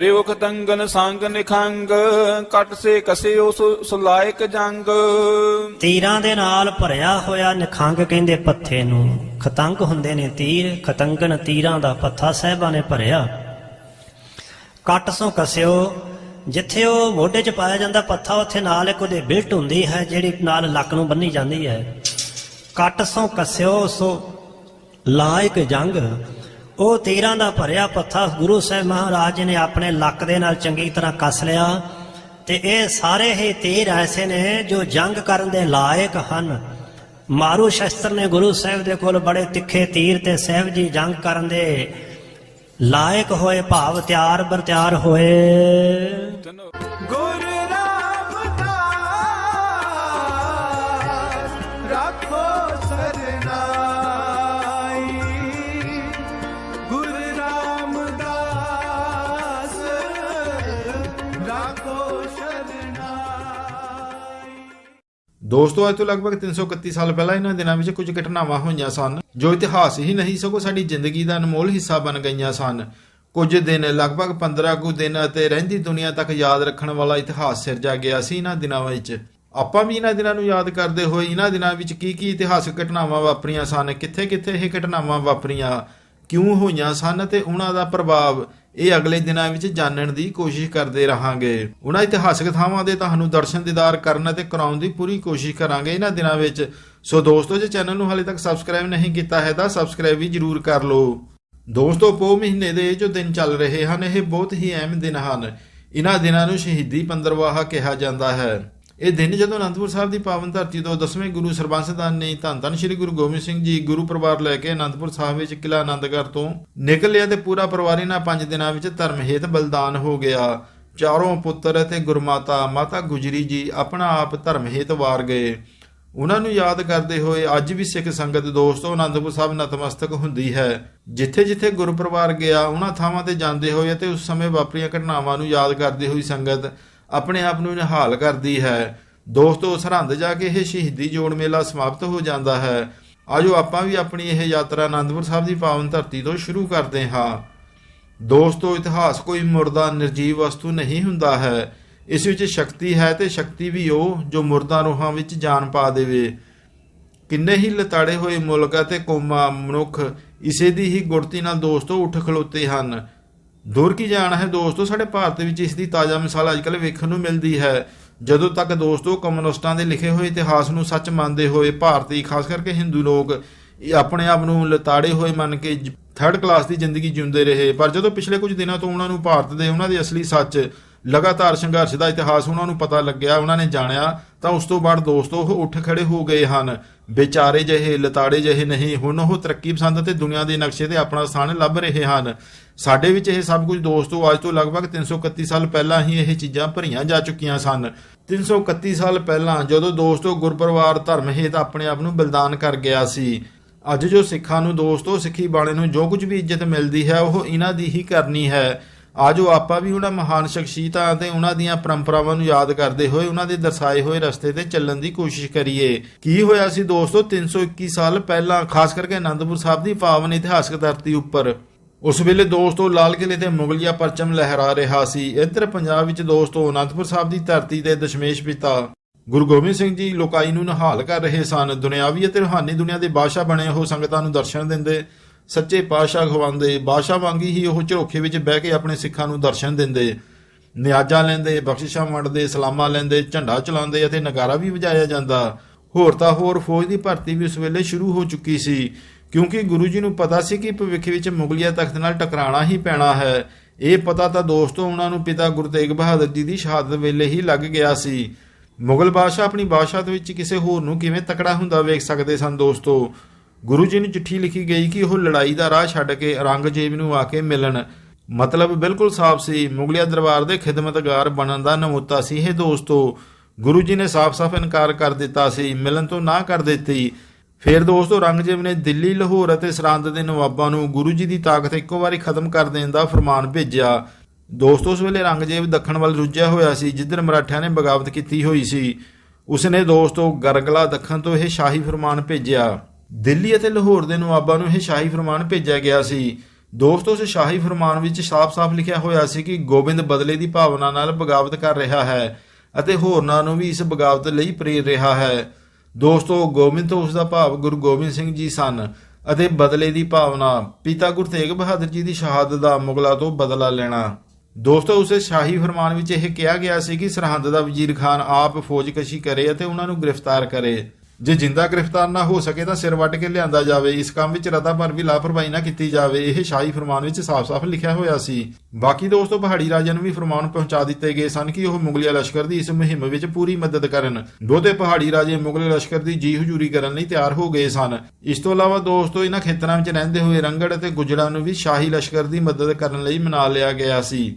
ਰਿਵ ਖਤੰਗਨ ਸੰਗ ਨਿਖੰਗ, ਕਟ ਸੇ ਕਸਿਓ ਸੁ- ਸੁਲਾਇਕ ਜੰਗ। ਤੀਰਾਂ ਦੇ ਨਾਲ ਭਰਿਆ ਹੋਇਆ ਨਿਖੰਗ ਕਹਿੰਦੇ ਪੱਥੇ ਨੂੰ। ਖਤੰਗ ਹੁੰਦੇ ਨੇ ਤੀਰ, ਖਤੰਗਨ ਤੀਰਾਂ ਦਾ ਪੱਥਾ ਸਹਿਬਾਂ ਨੇ ਭਰਿਆ। ਕੱਟ ਸੋ ਕਸਿਓ, ਜਿੱਥੇ ਉਹ ਮੋਢੇ 'ਚ ਪਾਇਆ ਜਾਂਦਾ ਪੱਥਾ, ਉੱਥੇ ਨਾਲ ਇੱਕ ਉਹਦੇ ਬਿਲਟ ਹੁੰਦੀ ਹੈ, ਜਿਹੜੀ ਨਾਲ ਲੱਕ ਨੂੰ ਬੰਨੀ ਜਾਂਦੀ ਹੈ। ਕੱਟ ਸੋ ਕਸਿਓ, ਸੋ ਲਾਇਕ ਜੰਗ। ਉਹ ਤੀਰਾਂ ਦਾ ਭਰਿਆ ਪੱਥਾ ਗੁਰੂ ਸਾਹਿਬ ਮਹਾਰਾਜ ਜੀ ਨੇ ਆਪਣੇ ਲੱਕ ਦੇ ਨਾਲ ਚੰਗੀ ਤਰ੍ਹਾਂ ਕੱਸ ਲਿਆ ਤੇ ਇਹ ਸਾਰੇ ਹੀ ਤੀਰ ਐਸੇ ਨੇ ਜੋ ਜੰਗ ਕਰਨ ਦੇ ਲਾਇਕ ਹਨ। ਮਾਰੂ ਸ਼ਸਤਰ ਨੇ ਗੁਰੂ ਸਾਹਿਬ ਦੇ ਕੋਲ ਬੜੇ ਤਿੱਖੇ ਤੀਰ ਤੇ ਸਾਹਿਬ ਜੀ ਜੰਗ ਕਰਨ ਦੇ ਲਾਇਕ ਹੋਏ ਭਾਵ ਤਿਆਰ ਬਰ ਤਿਆਰ ਹੋਏ ਗੁਰ ਦੋਸਤੋ, ਅੱਜ ਤੋਂ ਲਗਭਗ 331 ਸਾਲ ਪਹਿਲਾਂ ਇਹਨਾਂ ਦਿਨਾਂ ਵਿੱਚ ਕੁਝ ਘਟਨਾਵਾਂ ਹੋਈਆਂ ਸਨ, ਜੋ ਇਤਿਹਾਸ ਹੀ ਨਹੀਂ ਸਗੋਂ ਸਾਡੀ ਜ਼ਿੰਦਗੀ ਦਾ ਅਨਮੋਲ ਹਿੱਸਾ ਬਣ ਗਈਆਂ ਸਨ। ਕੁਝ ਦਿਨ, ਲਗਭਗ 15 ਕੁ ਦਿਨ ਅਤੇ ਰਹਿੰਦੀ ਦੁਨੀਆ ਤੱਕ ਯਾਦ ਰੱਖਣ ਵਾਲਾ ਇਤਿਹਾਸ ਸਿਰਜਿਆ ਗਿਆ ਸੀ ਇਹਨਾਂ ਦਿਨਾਂ ਵਿੱਚ। ਆਪਾਂ ਵੀ ਇਹਨਾਂ ਦਿਨਾਂ ਨੂੰ ਯਾਦ ਕਰਦੇ ਹੋਏ ਇਹਨਾਂ ਦਿਨਾਂ ਵਿੱਚ ਕੀ ਕੀ ਇਤਿਹਾਸਕ ਘਟਨਾਵਾਂ ਵਾਪਰੀਆਂ ਸਨ, ਕਿੱਥੇ-ਕਿੱਥੇ ਇਹ ਘਟਨਾਵਾਂ ਵਾਪਰੀਆਂ, ਕਿਉਂ ਹੋਈਆਂ ਸਨ ਤੇ ਉਹਨਾਂ ਦਾ ਪ੍ਰਭਾਵ ਇਹ ਅਗਲੇ ਦਿਨਾਂ ਵਿੱਚ ਜਾਣਨ ਦੀ ਕੋਸ਼ਿਸ਼ ਕਰਦੇ ਰਹਾਂਗੇ। ਉਹਨਾਂ ਇਤਿਹਾਸਕ ਥਾਵਾਂ ਦੇ ਤੁਹਾਨੂੰ ਦਰਸ਼ਨ ਦੀਦਾਰ ਕਰਨ ਅਤੇ ਕਰਾਉਣ ਦੀ ਪੂਰੀ ਕੋਸ਼ਿਸ਼ ਕਰਾਂਗੇ। ਇਹਨਾਂ ਦਿਨਾਂ ਵਿੱਚ ਸੋ ਦੋਸਤੋ, ਜੇ ਚੈਨਲ ਨੂੰ ਹਾਲੇ ਤੱਕ ਸਬਸਕ੍ਰਾਈਬ ਨਹੀਂ ਕੀਤਾ ਹੈ ਤਾਂ ਸਬਸਕ੍ਰਾਈਬ ਵੀ ਜਰੂਰ ਕਰ ਲਓ। ਦੋਸਤੋ ਪੋ ਮਹੀਨੇ ਦੇ ਜੋ ਦਿਨ ਚੱਲ ਰਹੇ ਹਨ, ਇਹ ਬਹੁਤ ਹੀ ਅਹਿਮ ਦਿਨ ਹਨ। ਇਹਨਾਂ ਦਿਨਾਂ ਨੂੰ ਸ਼ਹੀਦੀ ਪੰਦਰਵਾਹਾ ਕਿਹਾ ਜਾਂਦਾ ਹੈ। ਇਹ ਦਿਨ ਜਦੋਂ ਅਨੰਦਪੁਰ ਸਾਹਿਬ ਦੀ ਪਾਵਨ ਧਰਤੀ ਤੋਂ ਦਸਵੇਂ ਗੁਰੂ ਸਰਬੰਸਦਾਨ ਨੇ ਧੰਨ ਧੰਨ ਸ੍ਰੀ ਗੁਰੂ ਗੋਬਿੰਦ ਸਿੰਘ ਜੀ ਗੁਰੂ ਪਰਿਵਾਰ ਲੈ ਕੇ ਅਨੰਦਪੁਰ ਸਾਹਿਬ ਵਿੱਚ ਕਿਲਾ ਆਨੰਦਗੜ੍ਹ ਤੋਂ ਨਿਕਲਿਆ ਤੇ ਪੂਰਾ ਪਰਿਵਾਰ ਇਹਨਾਂ ਪੰਜ ਦਿਨਾਂ ਵਿੱਚ ਧਰਮ ਹੇਤ ਬਲਿਦਾਨ ਹੋ ਗਿਆ। ਚਾਰੋਂ ਪੁੱਤਰ ਅਤੇ ਗੁਰਮਾਤਾ, ਮਾਤਾ ਗੁਜਰੀ ਜੀ ਆਪਣਾ ਆਪ ਧਰਮ ਹੇਤ ਵਾਰ ਗਏ। ਉਹਨਾਂ ਨੂੰ ਯਾਦ ਕਰਦੇ ਹੋਏ ਅੱਜ ਵੀ ਸਿੱਖ ਸੰਗਤ ਦੋਸਤੋ ਅਨੰਦਪੁਰ ਸਾਹਿਬ ਨਤਮਸਤਕ ਹੁੰਦੀ ਹੈ। ਜਿੱਥੇ ਜਿੱਥੇ ਗੁਰੂ ਗਿਆ, ਉਹਨਾਂ ਥਾਵਾਂ ਤੇ ਜਾਂਦੇ ਹੋਏ ਅਤੇ ਉਸ ਸਮੇਂ ਵਾਪਰੀਆਂ ਘਟਨਾਵਾਂ ਨੂੰ ਯਾਦ ਕਰਦੀ ਹੋਈ ਸੰਗਤ ਆਪਣੇ ਆਪ ਨੂੰ ਨਿਹਾਲ ਕਰਦੀ ਹੈ। ਦੋਸਤੋ, ਸਰਹੰਦ ਜਾ ਕੇ ਇਹ ਸ਼ਹੀਦੀ ਜੋੜ ਮੇਲਾ ਸਮਾਪਤ ਹੋ ਜਾਂਦਾ ਹੈ। ਆਜੋ ਆਪਾਂ ਵੀ ਆਪਣੀ ਇਹ ਯਾਤਰਾ ਆਨੰਦਪੁਰ ਸਾਹਿਬ ਦੀ ਪਾਵਨ ਧਰਤੀ ਤੋਂ ਸ਼ੁਰੂ ਕਰਦੇ ਹਾਂ। ਦੋਸਤੋ, ਇਤਿਹਾਸ ਕੋਈ ਮੁਰਦਾ ਨਿਰਜੀਵ ਵਸਤੂ ਨਹੀਂ ਹੁੰਦਾ ਹੈ। ਇਸ ਵਿੱਚ ਸ਼ਕਤੀ ਹੈ ਤੇ ਸ਼ਕਤੀ ਵੀ ਉਹ ਜੋ ਮੁਰਦਾ ਰੂਹਾਂ ਵਿੱਚ ਜਾਨ ਪਾ ਦੇਵੇ। ਕਿੰਨੇ ਹੀ ਲਤਾੜੇ ਹੋਏ ਮੁਲਕ ਅਤੇ ਕੌਮਾਂ ਮਨੁੱਖ ਇਸੇ ਦੀ ਹੀ ਗੁੜਤੀ ਨਾਲ ਦੋਸਤੋ ਉੱਠ ਖਲੋਤੇ ਹਨ। ਦੂਰ ਕੀ ਜਾਣ ਹੈ ਦੋਸਤੋ? ਸਾਡੇ ਭਾਰਤ ਵਿੱਚ ਇਸ ਦੀ ਤਾਜ਼ਾ ਮਿਸਾਲ ਅੱਜਕੱਲ ਵੇਖਣ ਨੂੰ ਮਿਲਦੀ ਹੈ। ਜਦੋਂ ਤੱਕ ਦੋਸਤੋ ਕਮਿਊਨਿਸਟਾਂ ਦੇ ਲਿਖੇ ਹੋਏ ਇਤਿਹਾਸ ਨੂੰ ਸੱਚ ਮੰਨਦੇ ਹੋਏ ਭਾਰਤੀ, ਖਾਸ ਕਰਕੇ ਹਿੰਦੂ ਲੋਕ ਆਪਣੇ ਆਪ ਨੂੰ ਲਤਾੜੇ ਹੋਏ ਮੰਨ ਕੇ ਥਰਡ ਕਲਾਸ ਦੀ ਜ਼ਿੰਦਗੀ ਜਿਉਂਦੇ ਰਹੇ। ਪਰ ਜਦੋਂ ਪਿਛਲੇ ਕੁਝ ਦਿਨਾਂ ਤੋਂ ਉਹਨਾਂ ਨੂੰ ਭਾਰਤ ਦੇ, ਉਹਨਾਂ ਦੇ ਅਸਲੀ ਸੱਚ ਲਗਾਤਾਰ ਸੰਘਰਸ਼ ਦਾ ਇਤਿਹਾਸ ਉਹਨਾਂ ਨੂੰ ਪਤਾ ਲੱਗਿਆ, ਉਹਨਾਂ ਨੇ ਜਾਣਿਆ, ਤਾਂ ਉਸ ਤੋਂ ਬਾਅਦ ਦੋਸਤੋ ਉਹ ਉੱਠ ਖੜੇ ਹੋ ਗਏ ਹਨ। ਵਿਚਾਰੇ ਜਿਹੇ, ਲਤਾੜੇ ਜਿਹੇ ਨਹੀਂ, ਹੁਣ ਉਹ ਤਰੱਕੀ ਪਸੰਦ ਅਤੇ ਦੁਨੀਆ ਦੇ ਨਕਸ਼ੇ ਤੇ ਆਪਣਾ ਸਥਾਨ ਲੱਭ ਰਹੇ ਹਨ। ਸਾਡੇ ਵਿੱਚ ਇਹ ਸਭ ਕੁਝ ਦੋਸਤੋ, ਅੱਜ ਤੋਂ ਲਗਭਗ 331 ਸਾਲ ਪਹਿਲਾਂ ਹੀ ਇਹ ਚੀਜ਼ਾਂ ਭਰੀਆਂ ਜਾ ਚੁੱਕੀਆਂ ਸਨ। 331 ਸਾਲ ਪਹਿਲਾਂ ਜਦੋਂ ਦੋਸਤੋ ਗੁਰਪਰਿਵਾਰ ਧਰਮ ਹੇਤ ਆਪਣੇ ਆਪ ਨੂੰ ਬਲਿਦਾਨ ਕਰ ਗਿਆ ਸੀ, ਅੱਜ ਜੋ ਸਿੱਖਾਂ ਨੂੰ ਦੋਸਤੋ, ਸਿੱਖੀ ਬਾਣੇ ਨੂੰ ਜੋ ਕੁਝ ਵੀ ਇੱਜ਼ਤ ਮਿਲਦੀ ਹੈ, ਉਹ ਇਹਨਾਂ ਦੀ ਹੀ ਕਰਨੀ ਹੈ। ਆਜੋ ਆਪਾਂ ਵੀ ਉਹਨਾਂ ਮਹਾਨ ਸ਼ਖਸੀਅਤਾਂ ਅਤੇ ਉਹਨਾਂ ਦੀਆਂ ਪਰੰਪਰਾਵਾਂ ਨੂੰ ਯਾਦ ਕਰਦੇ ਹੋਏ, ਉਹਨਾਂ ਦੇ ਦਰਸਾਏ ਹੋਏ ਰਸਤੇ ਤੇ ਚੱਲਣ ਦੀ ਕੋਸ਼ਿਸ਼ ਕਰੀਏ। ਕੀ ਹੋਇਆ ਸੀ ਦੋਸਤੋ 321 ਸਾਲ ਪਹਿਲਾਂ, ਖਾਸ ਕਰਕੇ ਆਨੰਦਪੁਰ ਸਾਹਿਬ ਦੀ ਪਾਵਨ ਇਤਿਹਾਸਕ ਧਰਤੀ ਉੱਪਰ। ਉਸ ਵੇਲੇ ਦੋਸਤੋ, ਲਾਲ ਕਿਲੇ ਤੇ ਮੁਗਲਿਆ ਪਰਚਮ ਲਹਿਰਾ ਰਿਹਾ ਸੀ। ਇੱਧਰ ਪੰਜਾਬ ਵਿੱਚ ਦੋਸਤੋ, ਅਨੰਦਪੁਰ ਸਾਹਿਬ ਦੀ ਧਰਤੀ ਤੇ ਦਸ਼ਮੇਸ਼ ਪਿਤਾ ਗੁਰੂ ਗੋਬਿੰਦ ਸਿੰਘ ਜੀ ਲੋਕਾਈ ਨੂੰ ਨਿਹਾਲ ਕਰ ਰਹੇ ਸਨ। ਦੁਨਿਆਵੀ ਅਤੇ ਰੂਹਾਨੀ ਦੁਨੀਆ ਦੇ ਬਾਦਸ਼ਾਹ ਬਣੇ ਉਹ ਸੰਗਤਾਂ ਨੂੰ ਦਰਸ਼ਨ ਦਿੰਦੇ ਸੱਚੇ ਪਾਤਸ਼ਾਹ ਖਵਾਉਂਦੇ, ਬਾਦਸ਼ਾਹ ਵਾਂਗੀ ਹੀ ਉਹ ਝਰੋਖੇ ਵਿੱਚ ਬਹਿ ਕੇ ਆਪਣੇ ਸਿੱਖਾਂ ਨੂੰ ਦਰਸ਼ਨ ਦਿੰਦੇ, ਨਿਆਜਾ ਲੈਂਦੇ, ਬਖਸ਼ਿਸ਼ਾਂ ਵੰਡਦੇ, ਸਲਾਮਾਂ ਲੈਂਦੇ, ਝੰਡਾ ਚਲਾਉਂਦੇ ਅਤੇ ਨਗਾਰਾ ਵੀ ਵਜਾਇਆ ਜਾਂਦਾ। ਹੋਰ ਤਾਂ ਹੋਰ ਫੌਜ ਦੀ ਭਰਤੀ ਵੀ ਉਸ ਵੇਲੇ ਸ਼ੁਰੂ ਹੋ ਚੁੱਕੀ ਸੀ, ਕਿਉਂਕਿ ਗੁਰੂ ਜੀ ਨੂੰ ਪਤਾ ਸੀ ਕਿ ਭਵਿੱਖ ਵਿੱਚ ਮੁਗਲਿਆ ਤਖਤ ਨਾਲ ਟਕਰਾਣਾ ਹੀ ਪੈਣਾ ਹੈ। ਇਹ ਪਤਾ ਤਾਂ ਦੋਸਤੋ ਉਹਨਾਂ ਨੂੰ ਪਿਤਾ ਗੁਰੂ ਤੇਗ ਬਹਾਦਰ ਜੀ ਦੀ ਸ਼ਹਾਦਤ ਵੇਲੇ ਹੀ ਲੱਗ ਗਿਆ ਸੀ। ਮੁਗਲ ਬਾਦਸ਼ਾਹ ਆਪਣੀ ਬਾਦਸ਼ਾਹਤ ਵਿੱਚ ਕਿਸੇ ਹੋਰ ਨੂੰ ਕਿਵੇਂ ਤਕੜਾ ਹੁੰਦਾ ਵੇਖ ਸਕਦੇ ਸਨ ਦੋਸਤੋ। ਗੁਰੂ ਜੀ ਨੂੰ ਚਿੱਠੀ ਲਿਖੀ ਗਈ ਕਿ ਉਹ ਲੜਾਈ ਦਾ ਰਾਹ ਛੱਡ ਕੇ ਔਰੰਗਜ਼ੇਬ ਨੂੰ ਆ ਕੇ ਮਿਲਣ। ਮਤਲਬ ਬਿਲਕੁਲ ਸਾਫ਼ ਸੀ। ਮੁਗਲਿਆ ਦਰਬਾਰ ਦੇ ਖਿਦਮਤਗਾਰ ਬਣਨ ਦਾ ਨਮੂਤਾ ਸੀ। ਇਹ ਦੋਸਤੋ, ਗੁਰੂ ਜੀ ਨੇ ਸਾਫ਼-ਸਾਫ਼ ਇਨਕਾਰ ਕਰ ਦਿੱਤਾ ਸੀ। ਮਿਲਣ ਤੋਂ ਨਾ ਕਰ ਦਿੱਤੀ। ਫਿਰ ਦੋਸਤੋ ਔਰੰਗਜ਼ੇਬ ਨੇ ਦਿੱਲੀ, ਲਾਹੌਰ ਅਤੇ ਸਰਹੰਦ ਦੇ ਨਵਾਬਾਂ ਨੂੰ ਗੁਰੂ ਜੀ ਦੀ ਤਾਕਤ ਇੱਕੋ ਵਾਰੀ ਖਤਮ ਕਰ ਦੇਣ ਦਾ ਫਰਮਾਨ ਭੇਜਿਆ। ਦੋਸਤੋ, ਉਸ ਵੇਲੇ ਔਰੰਗਜ਼ੇਬ ਦੱਖਣ ਵੱਲ ਰੁੱਝਿਆ ਹੋਇਆ ਸੀ, ਜਿੱਧਰ ਮਰਾਠਿਆਂ ਨੇ ਬਗਾਵਤ ਕੀਤੀ ਹੋਈ ਸੀ। ਉਸਨੇ ਦੋਸਤੋ, ਗਰਗਲਾ ਦੱਖਣ ਤੋਂ ਇਹ ਸ਼ਾਹੀ ਫਰਮਾਨ ਭੇਜਿਆ। ਦਿੱਲੀ ਅਤੇ ਲਾਹੌਰ ਦੇ ਨਵਾਬਾਂ ਨੂੰ ਇਹ ਸ਼ਾਹੀ ਫਰਮਾਨ ਭੇਜਿਆ ਗਿਆ ਸੀ। ਦੋਸਤੋ, ਉਸ ਸ਼ਾਹੀ ਫਰਮਾਨ ਵਿੱਚ ਸਾਫ਼-ਸਾਫ਼ ਲਿਖਿਆ ਹੋਇਆ ਸੀ ਕਿ ਗੋਬਿੰਦ ਬਦਲੇ ਦੀ ਭਾਵਨਾ ਨਾਲ ਬਗਾਵਤ ਕਰ ਰਿਹਾ ਹੈ ਅਤੇ ਹੋਰਨਾਂ ਨੂੰ ਵੀ ਇਸ ਬਗਾਵਤ ਲਈ ਪ੍ਰੇਰ ਰਿਹਾ ਹੈ। ਦੋਸਤੋ, ਗੋਬਿੰਦ ਤੋਂ ਉਸ ਦਾ ਭਾਵ ਗੁਰੂ ਗੋਬਿੰਦ ਸਿੰਘ ਜੀ ਸਨ ਅਤੇ ਬਦਲੇ ਦੀ ਭਾਵਨਾ ਪਿਤਾ ਗੁਰੂ ਤੇਗ ਬਹਾਦਰ ਜੀ ਦੀ ਸ਼ਹਾਦਤ ਦਾ ਮੁਗਲਾਂ ਤੋਂ ਬਦਲਾ ਲੈਣਾ। ਦੋਸਤੋ, ਉਸੇ ਸ਼ਾਹੀ ਫਰਮਾਨ ਵਿੱਚ ਇਹ ਕਿਹਾ ਗਿਆ ਸੀ ਕਿ ਸਰਹੰਦ ਦਾ ਵਜ਼ੀਰ ਖਾਨ ਆਪ ਫੌਜਕਸ਼ੀ ਕਰੇ ਅਤੇ ਉਹਨਾਂ ਨੂੰ ਗ੍ਰਿਫਤਾਰ ਕਰੇ। ਜੇ ਜਿੰਦਾ ਗ੍ਰਿਫਤਾਰ ਨਾ ਹੋ ਸਕੇ ਤਾਂ ਸਿਰ ਵੱਟ ਕੇ ਲਿਆਂਦਾ ਜਾਵੇ। ਇਸ ਕੰਮ ਵਿੱਚ ਰਤਾ ਭਰ ਵੀ ਲਾਪਰਵਾਹੀ ਨਾ ਕੀਤੀ ਜਾਵੇ। ਇਹ ਸ਼ਾਹੀ ਫਰਮਾਨ ਵਿੱਚ ਸਾਫ਼-ਸਾਫ਼ ਲਿਖਿਆ ਹੋਇਆ ਸੀ। ਬਾਕੀ ਦੋਸਤੋ, ਪਹਾੜੀ ਰਾਜਿਆਂ ਨੂੰ ਵੀ ਫਰਮਾਨ ਪਹੁੰਚਾ ਦਿੱਤੇ ਗਏ ਸਨ ਕਿ ਉਹ ਮੁਗਲਿਆ ਲਸ਼ਕਰ ਦੀ ਇਸ ਮੁਹਿੰਮ ਵਿੱਚ ਪੂਰੀ ਮਦਦ ਕਰਨ। ਦੋਤੇ ਪਹਾੜੀ ਰਾਜੇ ਮੁਗਲ ਲਸ਼ਕਰ ਦੀ ਜੀ ਹਜ਼ੂਰੀ ਕਰਨ ਲਈ ਤਿਆਰ ਹੋ ਗਏ ਸਨ। ਇਸ ਤੋਂ ਇਲਾਵਾ ਦੋਸਤੋ ਇਹਨਾਂ ਖੇਤਰਾਂ ਵਿੱਚ ਰਹਿੰਦੇ ਹੋਏ ਰੰਗੜ ਅਤੇ ਗੁਜਰਾਂ ਨੂੰ ਵੀ ਸ਼ਾਹੀ ਲਸ਼ਕਰ ਦੀ ਮਦਦ ਕਰਨ ਲਈ ਮਨਾ ਲਿਆ ਗਿਆ ਸੀ।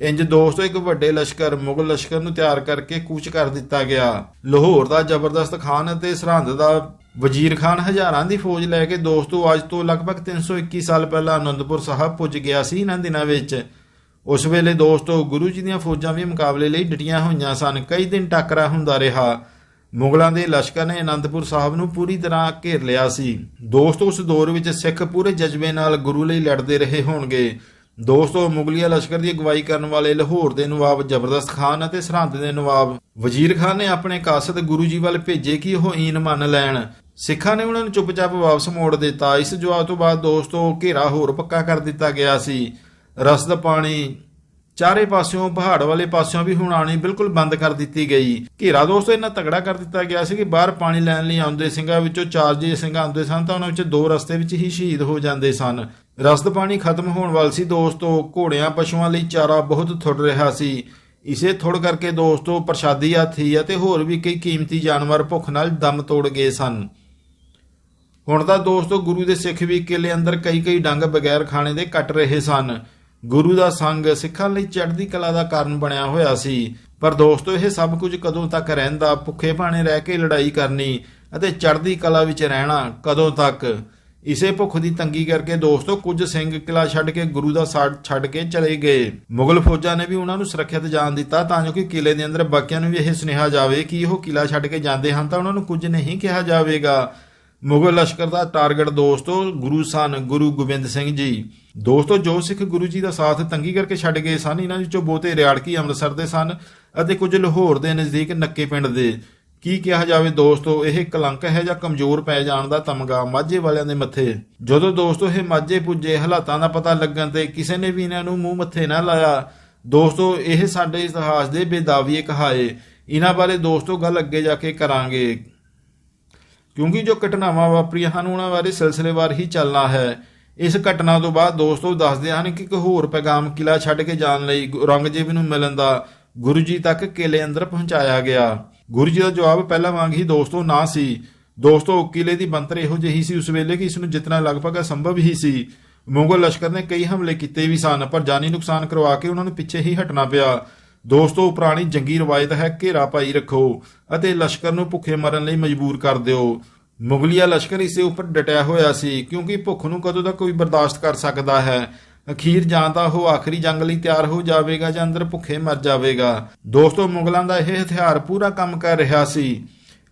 ਇੰਜ ਦੋਸਤੋ ਇੱਕ ਵੱਡੇ ਲਸ਼ਕਰ, ਮੁਗਲ ਲਸ਼ਕਰ ਨੂੰ ਤਿਆਰ ਕਰਕੇ ਕੂਚ ਕਰ ਦਿੱਤਾ ਗਿਆ। ਲਾਹੌਰ ਦਾ ਜ਼ਬਰਦਸਤ ਖਾਨ ਅਤੇ ਸਰਹੰਦ ਦਾ ਵਜ਼ੀਰ ਖਾਨ ਹਜ਼ਾਰਾਂ ਦੀ ਫੌਜ ਲੈ ਕੇ ਦੋਸਤੋ ਅੱਜ ਤੋਂ ਲਗਭਗ 321 ਸਾਲ ਪਹਿਲਾਂ ਅਨੰਦਪੁਰ ਸਾਹਿਬ ਪੁੱਜ ਗਿਆ ਸੀ ਇਹਨਾਂ ਦਿਨਾਂ ਵਿੱਚ। ਉਸ ਵੇਲੇ ਦੋਸਤੋ ਗੁਰੂ ਜੀ ਦੀਆਂ ਫੌਜਾਂ ਵੀ ਮੁਕਾਬਲੇ ਲਈ ਡਟੀਆਂ ਹੋਈਆਂ ਸਨ, ਕਈ ਦਿਨ ਟੱਕਰਾ ਹੁੰਦਾ ਰਿਹਾ। ਮੁਗਲਾਂ ਦੇ ਲਸ਼ਕਰ ਨੇ ਅਨੰਦਪੁਰ ਸਾਹਿਬ ਨੂੰ ਪੂਰੀ ਤਰ੍ਹਾਂ ਘੇਰ ਲਿਆ ਸੀ। ਦੋਸਤੋ ਉਸ ਦੌਰ ਵਿੱਚ ਸਿੱਖ ਪੂਰੇ ਜਜ਼ਬੇ ਨਾਲ ਗੁਰੂ ਲਈ ਲੜਦੇ ਰਹੇ ਹੋਣਗੇ। ਦੋਸਤੋ, ਮੁਗਲੀਆ ਲਸ਼ਕਰ ਦੀ ਅਗਵਾਈ ਕਰਨ ਵਾਲੇ ਲਾਹੌਰ ਦੇ ਨਵਾਬ ਜ਼ਬਰਦਸਤ ਖਾਨ ਅਤੇ ਸਰਹੰਦ ਦੇ ਨਵਾਬ ਵਜ਼ੀਰ ਖਾਨ ਨੇ ਆਪਣੇ ਕਾਸਦ ਗੁਰੂ ਜੀ ਵੱਲ ਭੇਜੇ ਕਿ ਉਹ ਈਨ ਮੰਨ ਲੈਣ। ਸਿੱਖਾਂ ਨੇ ਉਹਨਾਂ ਨੂੰ ਚੁੱਪਚਾਪ ਵਾਪਸ ਮੋੜ ਦਿੱਤਾ। ਇਸ ਜਵਾਬ ਤੋਂ ਬਾਅਦ ਦੋਸਤੋ, ਘੇਰਾ ਹੋਰ ਪੱਕਾ ਕਰ ਦਿੱਤਾ ਗਿਆ ਸੀ। ਰਸਦ ਪਾਣੀ ਚਾਰੇ ਪਾਸਿਓਂ, ਪਹਾੜ ਵਾਲੇ ਪਾਸਿਓਂ ਵੀ ਹੁਣ ਆਣੀ ਬਿਲਕੁਲ ਬੰਦ ਕਰ ਦਿੱਤੀ ਗਈ। ਘੇਰਾ ਦੋਸਤੋ, ਇੰਨਾ ਤਗੜਾ ਕਰ ਦਿੱਤਾ ਗਿਆ ਸੀ ਕਿ ਬਾਹਰ ਪਾਣੀ ਲੈਣ ਲਈ ਆਉਂਦੇ ਸਿੰਘਾਂ ਵਿੱਚੋਂ ਚਾਰ ਜੇ ਸਿੰਘ ਆਉਂਦੇ ਸਨ ਤਾਂ ਉਹਨਾਂ ਵਿੱਚ ਦੋ ਰਸਤੇ ਵਿੱਚ ਹੀ ਸ਼ਹੀਦ ਹੋ ਜਾਂਦੇ ਸਨ। ਰਸਦ ਪਾਣੀ ਖਤਮ ਹੋਣ ਵਾਲ ਸੀ ਦੋਸਤੋ, ਘੋੜਿਆਂ ਪਸ਼ੂਆਂ ਲਈ ਚਾਰਾ ਬਹੁਤ ਥੁੜ ਰਿਹਾ ਸੀ। ਇਸੇ ਥੁੜ ਕਰਕੇ ਦੋਸਤੋ, ਪ੍ਰਸ਼ਾਦੀ ਹਾਥੀ ਅਤੇ ਹੋਰ ਵੀ ਕਈ ਕੀਮਤੀ ਜਾਨਵਰ ਭੁੱਖ ਨਾਲ ਦਮ ਤੋੜ ਗਏ ਸਨ। ਹੁਣ ਤਾਂ ਦੋਸਤੋ, ਗੁਰੂ ਦੇ ਸਿੱਖ ਵੀ ਕਿਲੇ ਅੰਦਰ ਕਈ ਕਈ ਡੰਗ ਬਗੈਰ ਖਾਣੇ ਦੇ ਕੱਟ ਰਹੇ ਸਨ। ਗੁਰੂ ਦਾ ਸੰਗ ਸਿੱਖਾਂ ਲਈ ਚੜ੍ਹਦੀ ਕਲਾ ਦਾ ਕਾਰਨ ਬਣਿਆ ਹੋਇਆ ਸੀ। ਪਰ ਦੋਸਤੋ, ਇਹ ਸਭ ਕੁਝ ਕਦੋਂ ਤੱਕ ਰਹਿੰਦਾ, ਭੁੱਖੇ ਭਾਣੇ ਰਹਿ ਕੇ ਲੜਾਈ ਕਰਨੀ ਅਤੇ ਚੜ੍ਹਦੀ ਕਲਾ ਵਿੱਚ ਰਹਿਣਾ ਕਦੋਂ ਤੱਕ? ਇਸੇ ਭੁੱਖ ਦੀ ਤੰਗੀ ਕਰਕੇ ਦੋਸਤੋ ਕੁਝ ਸਿੰਘ ਕਿਲਾ ਛੱਡ ਕੇ ਗੁਰੂ ਦਾ ਸਾਥ ਛੱਡ ਕੇ ਚਲੇ ਗਏ। ਮੁਗਲ ਫੌਜਾਂ ਨੇ ਵੀ ਉਹਨਾਂ ਨੂੰ ਸੁਰੱਖਿਅਤ ਜਾਣ ਦਿੱਤਾ ਤਾਂ ਜੋ ਕਿ ਕਿਲੇ ਦੇ ਅੰਦਰ ਬਾਕੀਆਂ ਨੂੰ ਵੀ ਇਹ ਸੁਨੇਹਾ ਜਾਵੇ ਕਿ ਉਹ ਕਿਲਾ ਛੱਡ ਕੇ ਜਾਂਦੇ ਹਨ ਤਾਂ ਉਹਨਾਂ ਨੂੰ ਕੁਝ ਨਹੀਂ ਕਿਹਾ ਜਾਵੇਗਾ। ਮੁਗਲ ਲਸ਼ਕਰ ਦਾ ਟਾਰਗੇਟ ਦੋਸਤੋ ਗੁਰੂ ਸਨ, ਗੁਰੂ ਗੋਬਿੰਦ ਸਿੰਘ ਜੀ। ਦੋਸਤੋ ਜੋ ਸਿੱਖ ਗੁਰੂ ਜੀ ਦਾ ਸਾਥ ਤੰਗੀ ਕਰਕੇ ਛੱਡ ਗਏ ਸਨ, ਇਹਨਾਂ ਵਿੱਚੋਂ ਬਹੁਤੇ ਰਿਆੜਕੀ ਅੰਮ੍ਰਿਤਸਰ ਦੇ ਸਨ ਅਤੇ ਕੁਝ ਲਾਹੌਰ ਦੇ ਨਜ਼ਦੀਕ ਨੱਕੇ ਪਿੰਡ ਦੇ। ਕੀ ਕਿਹਾ ਜਾਵੇ ਦੋਸਤੋ, ਇਹ ਕਲੰਕ ਹੈ ਜਾਂ ਕਮਜ਼ੋਰ ਪੈ ਜਾਣ ਦਾ ਤਮਗਾ ਮਾਝੇ ਵਾਲਿਆਂ ਦੇ ਮੱਥੇ? ਜਦੋਂ ਦੋਸਤੋ ਇਹ ਮਾਝੇ ਪੁੱਜੇ, ਹਾਲਾਤਾਂ ਦਾ ਪਤਾ ਲੱਗਣ ਤੇ ਕਿਸੇ ਨੇ ਵੀ ਇਹਨਾਂ ਨੂੰ ਮੂੰਹ ਮੱਥੇ ਨਾ ਲਾਇਆ। ਦੋਸਤੋ, ਇਹ ਸਾਡੇ ਇਤਿਹਾਸ ਦੇ ਬੇਦਾਵੀਏ ਕਹਾਏ ਇਹਨਾਂ ਬਾਰੇ ਦੋਸਤੋ ਗੱਲ ਅੱਗੇ ਜਾ ਕੇ ਕਰਾਂਗੇ। ਕਿਉਂਕਿ ਜੋ ਘਟਨਾਵਾਂ ਵਾਪਰੀਆਂ ਹਨ, ਉਹਨਾਂ ਬਾਰੇ ਸਿਲਸਿਲੇਵਾਰ ਹੀ ਚੱਲਣਾ ਹੈ। ਇਸ ਘਟਨਾ ਤੋਂ ਬਾਅਦ ਦੋਸਤੋ ਦੱਸਦੇ ਹਨ ਕਿ ਇੱਕ ਹੋਰ ਪੈਗਾਮ ਕਿਲਾ ਛੱਡ ਕੇ ਜਾਣ ਲਈ ਔਰੰਗਜ਼ੇਬ ਨੂੰ ਮਿਲਣ ਦਾ ਗੁਰੂ ਜੀ ਤੱਕ ਕਿਲੇ ਅੰਦਰ ਪਹੁੰਚਾਇਆ ਗਿਆ। ਗੁਰੂ ਜੀ ਦਾ ਜਵਾਬ ਪਹਿਲਾਂ ਵਾਂਗ ਹੀ ਦੋਸਤੋ ਨਾ ਸੀ। ਦੋਸਤੋ, ਕਿਲੇ ਦੀ ਬੰਤਰ ਇਹੋ ਜਿਹੀ ਸੀ ਉਸ ਵੇਲੇ ਕਿ ਇਸ ਨੂੰ ਜਿਤਨਾ ਲਗਭਗ ਅਸੰਭਵ ਹੀ ਸੀ। ਮੁਗਲ ਲਸ਼ਕਰ ਨੇ ਕਈ ਹਮਲੇ ਕੀਤੇ ਵੀ ਸਨ, ਪਰ ਜਾਨੀ ਨੁਕਸਾਨ ਕਰਵਾ ਕੇ ਉਹਨਾਂ ਨੂੰ ਪਿੱਛੇ ਹੀ ਹਟਣਾ ਪਿਆ। ਦੋਸਤੋ, ਪੁਰਾਣੀ ਜੰਗੀ ਰਵਾਇਤ ਹੈ, ਘੇਰਾ ਪਾਈ ਰੱਖੋ ਅਤੇ ਲਸ਼ਕਰ ਨੂੰ ਭੁੱਖੇ ਮਰਨ ਲਈ ਮਜਬੂਰ ਕਰ ਦਿਓ। ਮੁਗਲੀਆ ਲਸ਼ਕਰ ਇਸੇ ਉੱਪਰ ਡਟਿਆ ਹੋਇਆ ਸੀ, ਕਿਉਂਕਿ ਭੁੱਖ ਨੂੰ ਕਦੋਂ ਤੱਕ ਕੋਈ ਬਰਦਾਸ਼ਤ ਕਰ ਸਕਦਾ ਹੈ? ਅਖੀਰ ਜਾਂ ਤਾਂ ਉਹ ਆਖਰੀ ਜੰਗ ਲਈ ਤਿਆਰ ਹੋ ਜਾਵੇਗਾ ਜਾਂ ਅੰਦਰ ਭੁੱਖੇ ਮਰ ਜਾਵੇਗਾ। ਦੋਸਤੋ, ਮੁਗਲਾਂ ਦਾ ਇਹ ਹਥਿਆਰ ਪੂਰਾ ਕੰਮ ਕਰ ਰਿਹਾ ਸੀ।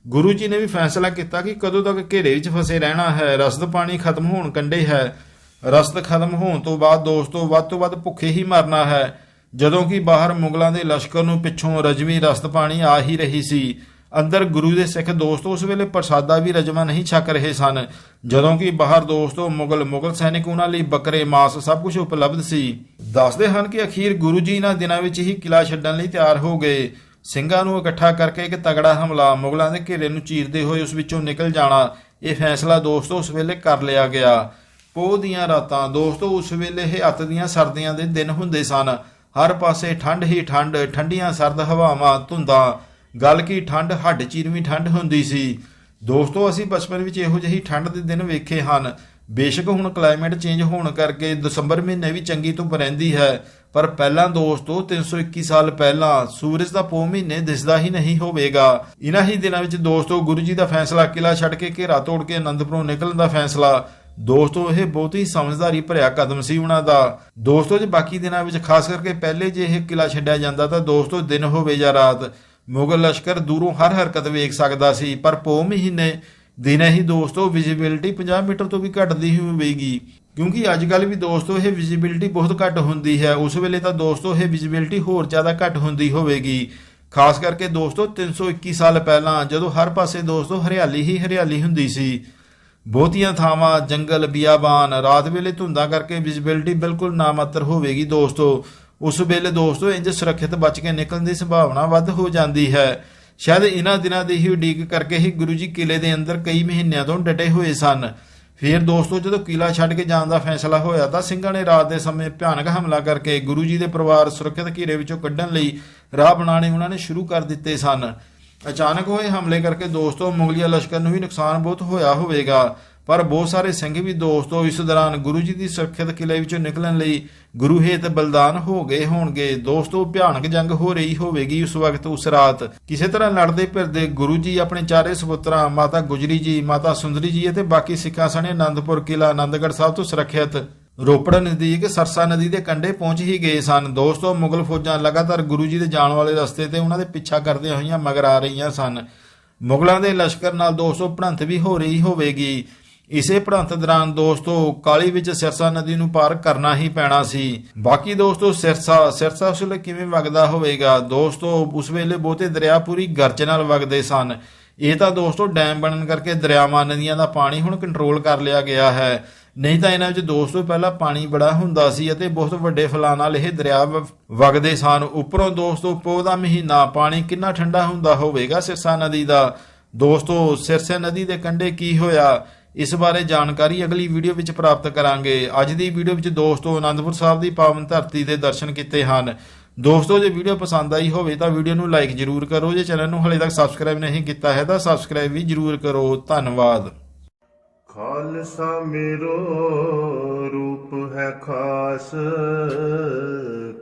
ਗੁਰੂ ਜੀ ਨੇ ਵੀ ਫੈਸਲਾ ਕੀਤਾ ਕਿ ਕਦੋਂ ਤੱਕ ਘੇਰੇ ਵਿੱਚ ਫਸੇ ਰਹਿਣਾ ਹੈ। ਰਸਦ ਪਾਣੀ ਖਤਮ ਹੋਣ ਕੰਡੇ ਹੈ। ਰਸਦ ਖਤਮ ਹੋਣ ਤੋਂ ਬਾਅਦ ਦੋਸਤੋ, ਵੱਧ ਤੋਂ ਵੱਧ ਭੁੱਖੇ ਹੀ ਮਰਨਾ ਹੈ। ਜਦੋਂ ਕਿ ਬਾਹਰ ਮੁਗਲਾਂ ਦੇ ਲਸ਼ਕਰ ਨੂੰ ਪਿੱਛੋਂ ਰਜਵੀ ਰਸਦ ਪਾਣੀ ਆ ਹੀ ਰਹੀ ਸੀ। ਅੰਦਰ ਗੁਰੂ ਦੇ ਸਿੱਖ ਦੋਸਤ ਉਸ ਵੇਲੇ ਪ੍ਰਸਾਦਾ ਵੀ ਰਜਵਾ ਨਹੀਂ ਛਕ ਰਹੇ ਸਨ। ਜਦੋਂ ਕਿ ਬਾਹਰ ਦੋਸਤੋ ਮੁਗਲ ਮੁਗਲ ਸੈਨਿਕ ਉਹਨਾਂ ਲਈ ਬੱਕਰੇ, ਮਾਸ ਸਭ ਕੁਝ ਉਪਲਬਧ ਸੀ। ਦੱਸਦੇ ਹਨ ਕਿ ਅਖੀਰ ਗੁਰੂ ਜੀ ਇਹਨਾਂ ਦਿਨਾਂ ਵਿੱਚ ਹੀ ਕਿਲਾ ਛੱਡਣ ਲਈ ਤਿਆਰ ਹੋ ਗਏ। ਸਿੰਘਾਂ ਨੂੰ ਇਕੱਠਾ ਕਰਕੇ ਇੱਕ ਤਗੜਾ ਹਮਲਾ, ਮੁਗਲਾਂ ਦੇ ਘੇਰੇ ਨੂੰ ਚੀਰਦੇ ਹੋਏ ਉਸ ਵਿੱਚੋਂ ਨਿਕਲ ਜਾਣਾ, ਇਹ ਫੈਸਲਾ ਦੋਸਤੋ ਉਸ ਵੇਲੇ ਕਰ ਲਿਆ ਗਿਆ। ਪੋਹ ਦੀਆਂ ਰਾਤਾਂ ਦੋਸਤੋ ਉਸ ਵੇਲੇ ਇਹ ਅੱਤ ਦੀਆਂ ਸਰਦੀਆਂ ਦੇ ਦਿਨ ਹੁੰਦੇ ਸਨ। ਹਰ ਪਾਸੇ ਠੰਡ ਹੀ ਠੰਡ, ਠੰਡੀਆਂ ਸਰਦ ਹਵਾਵਾਂ, ਧੁੰਦਾਂ ਗੱਲ ਕੀ ਠੰਡ ਹੱਡ ਚੀਰਵੀਂ ਠੰਡ ਹੁੰਦੀ ਸੀ। ਦੋਸਤੋ, ਅਸੀਂ ਬਚਪਨ ਵਿੱਚ ਇਹੋ ਜਿਹੀ ਠੰਡ ਦੇ ਦਿਨ ਵੇਖੇ ਹਨ। ਬੇਸ਼ੱਕ ਹੁਣ ਕਲਾਈਮੇਟ ਚੇਂਜ ਹੋਣ ਕਰਕੇ ਦਸੰਬਰ ਮਹੀਨੇ ਵੀ ਚੰਗੀ ਧੁੱਪ ਰਹਿੰਦੀ ਹੈ। ਪਰ ਪਹਿਲਾਂ ਦੋਸਤੋ 321 ਸਾਲ ਪਹਿਲਾਂ ਸੂਰਜ ਦਾ ਪੋ ਮਹੀਨੇ ਦਿਸਦਾ ਹੀ ਨਹੀਂ ਹੋਵੇਗਾ। ਇਨ੍ਹਾਂ ਹੀ ਦਿਨਾਂ ਵਿੱਚ ਦੋਸਤੋ, ਗੁਰੂ ਜੀ ਦਾ ਫੈਸਲਾ ਕਿਲਾ ਛੱਡ ਕੇ ਘੇਰਾ ਤੋੜ ਕੇ ਆਨੰਦਪੁਰੋਂ ਨਿਕਲਣ ਦਾ ਫੈਸਲਾ। ਦੋਸਤੋ, ਇਹ ਬਹੁਤ ਹੀ ਸਮਝਦਾਰੀ ਭਰਿਆ ਕਦਮ ਸੀ ਉਹਨਾਂ ਦਾ। ਦੋਸਤੋ, ਜੇ ਬਾਕੀ ਦਿਨਾਂ ਵਿੱਚ ਖਾਸ ਕਰਕੇ ਪਹਿਲੇ ਜੇ ਇਹ ਕਿਲਾ ਛੱਡਿਆ ਜਾਂਦਾ ਤਾਂ ਦੋਸਤੋ, ਦਿਨ ਹੋਵੇ ਜਾਂ ਰਾਤ। ਮੁਗਲ ਲਸ਼ਕਰ ਦੂਰੋਂ ਹਰ ਹਰਕਤ ਵੇਖ ਸਕਦਾ ਸੀ, ਪਰ ਪੋ ਮਹੀਨੇ ਦਿਨੇ ਹੀ ਦੋਸਤੋ ਵਿਜ਼ਿਬਿਲਟੀ 50 ਮੀਟਰ ਤੋਂ ਵੀ ਘੱਟਦੀ ਹੋਵੇਗੀ। ਕਿਉਂਕਿ ਅੱਜ ਕੱਲ ਵੀ ਦੋਸਤੋ ਇਹ ਵਿਜ਼ਿਬਿਲਟੀ ਬਹੁਤ ਘੱਟ ਹੁੰਦੀ ਹੈ। ਉਸ ਵੇਲੇ ਤਾਂ ਦੋਸਤੋ ਇਹ ਵਿਜ਼ਿਬਿਲਟੀ ਹੋਰ ਜ਼ਿਆਦਾ ਘੱਟ ਹੁੰਦੀ ਹੋਵੇਗੀ। ਖਾਸ ਕਰਕੇ ਦੋਸਤੋ 321 ਸਾਲ ਪਹਿਲਾਂ ਜਦੋਂ ਹਰ ਪਾਸੇ ਦੋਸਤੋ ਹਰਿਆਲੀ ਹੀ ਹਰਿਆਲੀ ਹੁੰਦੀ ਸੀ। ਬਹੁਤੀਆਂ ਥਾਵਾਂ, ਜੰਗਲ, ਬਿਆਬਾਨ, ਰਾਤ ਵੇਲੇ ਧੁੰਦਾਂ ਕਰਕੇ ਵਿਜ਼ਿਬਿਲਟੀ ਬਿਲਕੁਲ ਨਾਮਾਤਰ ਹੋਵੇਗੀ ਦੋਸਤੋ। ਉਸ ਵੇਲੇ ਦੋਸਤੋ ਇੰਜ ਸੁਰੱਖਿਅਤ ਬਚ ਕੇ ਨਿਕਲਣ ਦੀ ਸੰਭਾਵਨਾ ਵੱਧ ਹੋ ਜਾਂਦੀ ਹੈ। ਸ਼ਾਇਦ ਇਹਨਾਂ ਦਿਨਾਂ ਦੀ ਹੀ ਉਡੀਕ ਕਰਕੇ ਹੀ ਗੁਰੂ ਜੀ ਕਿਲੇ ਦੇ ਅੰਦਰ ਕਈ ਮਹੀਨਿਆਂ ਤੋਂ ਡਟੇ ਹੋਏ ਸਨ। ਫਿਰ ਦੋਸਤੋ ਜਦੋਂ ਕਿਲਾ ਛੱਡ ਕੇ ਜਾਣ ਦਾ ਫੈਸਲਾ ਹੋਇਆ ਤਾਂ ਸਿੰਘਾਂ ਨੇ ਰਾਤ ਦੇ ਸਮੇਂ ਭਿਆਨਕ ਹਮਲਾ ਕਰਕੇ ਗੁਰੂ ਜੀ ਦੇ ਪਰਿਵਾਰ ਸੁਰੱਖਿਅਤ ਘੇਰੇ ਵਿੱਚੋਂ ਕੱਢਣ ਲਈ ਰਾਹ ਬਣਾਉਣੇ ਉਹਨਾਂ ਨੇ ਸ਼ੁਰੂ ਕਰ ਦਿੱਤੇ ਸਨ। ਅਚਾਨਕ ਹੋਏ ਹਮਲੇ ਕਰਕੇ ਦੋਸਤੋ ਮੁਗਲਿਆ ਲਸ਼ਕਰ ਨੂੰ ਵੀ ਨੁਕਸਾਨ ਬਹੁਤ ਹੋਇਆ ਹੋਵੇਗਾ। ਪਰ ਬਹੁਤ ਸਾਰੇ ਸਿੰਘ ਵੀ ਦੋਸਤੋ ਇਸ ਦੌਰਾਨ ਗੁਰੂ ਜੀ ਦੀ ਸੁਰੱਖਿਅਤ ਕਿਲੇ ਵਿੱਚੋਂ ਨਿਕਲਣ ਲਈ ਗੁਰੂ ਹੇਤ ਬਲਿਦਾਨ ਹੋ ਗਏ ਹੋਣਗੇ। ਦੋਸਤੋ ਭਿਆਨਕ ਜੰਗ ਹੋ ਰਹੀ ਹੋਵੇਗੀ ਉਸ ਵਕਤ, ਉਸ ਰਾਤ। ਕਿਸੇ ਤਰ੍ਹਾਂ ਲੜਦੇ ਫਿਰਦੇ ਗੁਰੂ ਜੀ ਆਪਣੇ ਚਾਰੇ ਸੁਪੁੱਤਰਾਂ, ਮਾਤਾ ਗੁਜਰੀ ਜੀ, ਮਾਤਾ ਸੁੰਦਰੀ ਜੀ ਅਤੇ ਬਾਕੀ ਸਿੱਖਾਂ ਸਣੇ ਆਨੰਦਪੁਰ ਕਿਲਾ ਆਨੰਦਗੜ੍ਹ ਸਾਹਿਬ ਤੋਂ ਸੁਰੱਖਿਅਤ ਰੋਪੜ ਨਜ਼ਦੀਕ ਸਰਸਾ ਨਦੀ ਦੇ ਕੰਢੇ ਪਹੁੰਚ ਹੀ ਗਏ ਸਨ। ਦੋਸਤੋ ਮੁਗਲ ਫੌਜਾਂ ਲਗਾਤਾਰ ਗੁਰੂ ਜੀ ਦੇ ਜਾਣ ਵਾਲੇ ਰਸਤੇ ਤੇ ਉਹਨਾਂ ਦੇ ਪਿੱਛਾ ਕਰਦੀਆਂ ਹੋਈਆਂ ਮਗਰ ਆ ਰਹੀਆਂ ਸਨ। ਮੁਗਲਾਂ ਦੇ ਲਸ਼ਕਰ ਨਾਲ ਦੋਸਤੋ ਭੜੰਤ ਵੀ ਹੋ ਰਹੀ ਹੋਵੇਗੀ। ਇਸੇ ਭੜੰਤ ਦੌਰਾਨ ਦੋਸਤੋ ਕਾਲੀ ਵਿੱਚ ਸਿਰਸਾ ਨਦੀ ਨੂੰ ਪਾਰ ਕਰਨਾ ਹੀ ਪੈਣਾ ਸੀ। ਬਾਕੀ ਦੋਸਤੋ ਸਿਰਸਾ ਸਿਰਸਾ ਉਸ ਵੇਲੇ ਕਿਵੇਂ ਵਗਦਾ ਹੋਵੇਗਾ? ਦੋਸਤੋ ਉਸ ਵੇਲੇ ਬਹੁਤੇ ਦਰਿਆ ਪੂਰੀ ਗਰਜ ਨਾਲ ਵਗਦੇ ਸਨ। ਇਹ ਤਾਂ ਦੋਸਤੋ ਡੈਮ ਬਣਨ ਕਰਕੇ ਦਰਿਆਵਾਂ, ਨਦੀਆਂ ਦਾ ਪਾਣੀ ਹੁਣ ਕੰਟਰੋਲ ਕਰ ਲਿਆ ਗਿਆ ਹੈ। ਨਹੀਂ ਤਾਂ ਇਹਨਾਂ ਵਿੱਚ ਦੋਸਤੋ ਪਹਿਲਾਂ ਪਾਣੀ ਬੜਾ ਹੁੰਦਾ ਸੀ ਅਤੇ ਬਹੁਤ ਵੱਡੇ ਫਲਾਂ ਨਾਲ ਇਹ ਦਰਿਆ ਵ- ਵਗਦੇ ਸਨ। ਉੱਪਰੋਂ ਦੋਸਤੋ ਪੋਹ ਦਾ ਮਹੀਨਾ ਪਾਣੀ ਕਿੰਨਾ ਠੰਡਾ ਹੁੰਦਾ ਹੋਵੇਗਾ ਸਿਰਸਾ ਨਦੀ ਦਾ? ਦੋਸਤੋ ਸਿਰਸਾ ਨਦੀ ਦੇ ਕੰਢੇ ਕੀ ਹੋਇਆ? ਇਸ ਬਾਰੇ ਜਾਣਕਾਰੀ ਅਗਲੀ ਵੀਡੀਓ ਵਿੱਚ ਪ੍ਰਾਪਤ ਕਰਾਂਗੇ। ਅੱਜ ਦੀ ਵੀਡੀਓ ਵਿੱਚ ਦੋਸਤੋ ਆਨੰਦਪੁਰ ਸਾਹਿਬ ਦੀ ਪਾਵਨ ਧਰਤੀ ਦੇ ਦਰਸ਼ਨ ਕੀਤੇ ਹਨ। ਦੋਸਤੋ, ਜੇ ਵੀਡੀਓ ਪਸੰਦ ਆਈ ਹੋਵੇ ਤਾਂ ਵੀਡੀਓ ਨੂੰ ਲਾਈਕ ਜ਼ਰੂਰ ਕਰੋ। ਜੇ ਚੈਨਲ ਨੂੰ ਹਲੇ ਤੱਕ ਸਬਸਕ੍ਰਾਈਬ ਨਹੀਂ ਕੀਤਾ ਹੈ ਤਾਂ ਸਬਸਕ੍ਰਾਈਬ ਵੀ ਜ਼ਰੂਰ ਕਰੋ। ਧੰਨਵਾਦ। ਖਾਲਸਾ ਮੇਰੋ, ਰੂਪ ਹੈ ਖਾਸ।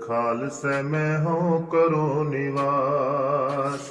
ਖਾਲਸਾ ਮੈਂ ਹੋ ਕਰੋ ਨਿਵਾਸ।